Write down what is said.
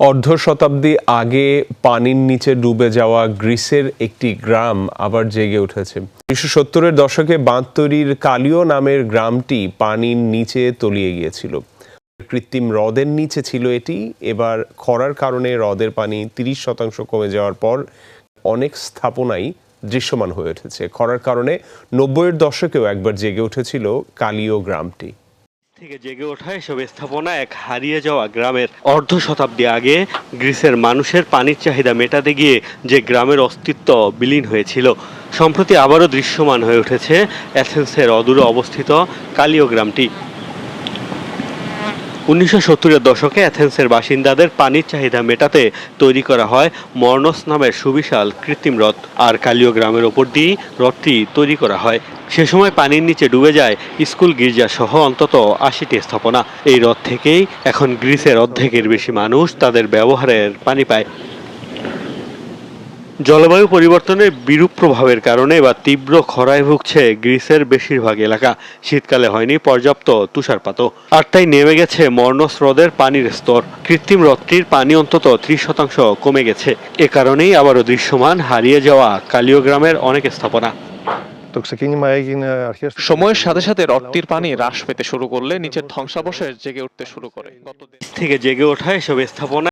অর্ধ শতাব্দী আগে পানির নিচে ডুবে যাওয়া গ্রিসের একটি গ্রাম আবার জেগে উঠেছে। উনিশশো সত্তরের দশকে বাঁধ তৈরির কালিও নামের গ্রামটি পানির নিচে তলিয়ে গিয়েছিল। কৃত্রিম হ্রদের নিচে ছিল এটি। এবার খরার কারণে হ্রদের পানি তিরিশ শতাংশ কমে যাওয়ার পর অনেক স্থাপনাই দৃশ্যমান হয়ে উঠেছে। খরার কারণে নব্বইয়ের দশকেও একবার জেগে উঠেছিল কালিও গ্রামটি। থেকে জেগে ওঠা এসব স্থাপনা এক হারিয়ে যাওয়া গ্রামের অর্ধ শতাব্দী আগে গ্রিসের মানুষের পানির চাহিদা মেটাতে গিয়ে যে গ্রামের অস্তিত্ব বিলীন হয়েছিল, সম্প্রতি আবারও দৃশ্যমান হয়ে উঠেছে অ্যাথেন্সের অদূরে অবস্থিত কালীয় গ্রামটি। উনিশশো সত্তরের দশকে অ্যাথেন্সের বাসিন্দাদের পানির চাহিদা মেটাতে তৈরি করা হয় মর্নস নামের সুবিশাল কৃত্রিম হ্রদ। আর কালীয় গ্রামের ওপর দিয়েই হ্রদটি তৈরি করা হয়। সে সময় পানির নিচে ডুবে যায় স্কুল গির্জা সহ অন্তত আশিটি স্থাপনা। এই হ্রদ থেকেই এখন গ্রিসের অর্ধেকের বেশি মানুষ তাদের ব্যবহারের পানি পায়। জলবায়ু পরিবর্তনের বিরূপ প্রভাবের কারণে বা তীব্র খরায় ভুগছে গ্রিসের বেশিরভাগ এলাকা। শীতকালে হয়নি পর্যাপ্ত তুষারপাত আর তাই নেমে গেছে মর্ণস্রোদের পানির স্তর। কৃত্রিম হ্রদটির পানি অন্তত ত্রিশ শতাংশ কমে গেছে। এ কারণেই আবারও দৃশ্যমান হারিয়ে যাওয়া কালীয় গ্রামের অনেক স্থাপনা। সময়ের সাথে সাথে রক্তির পানি হ্রাস পেতে শুরু করলে নিচের ধ্বংসাবশেষ জেগে উঠতে শুরু করে। থেকে জেগে ওঠা এসব স্থাপনা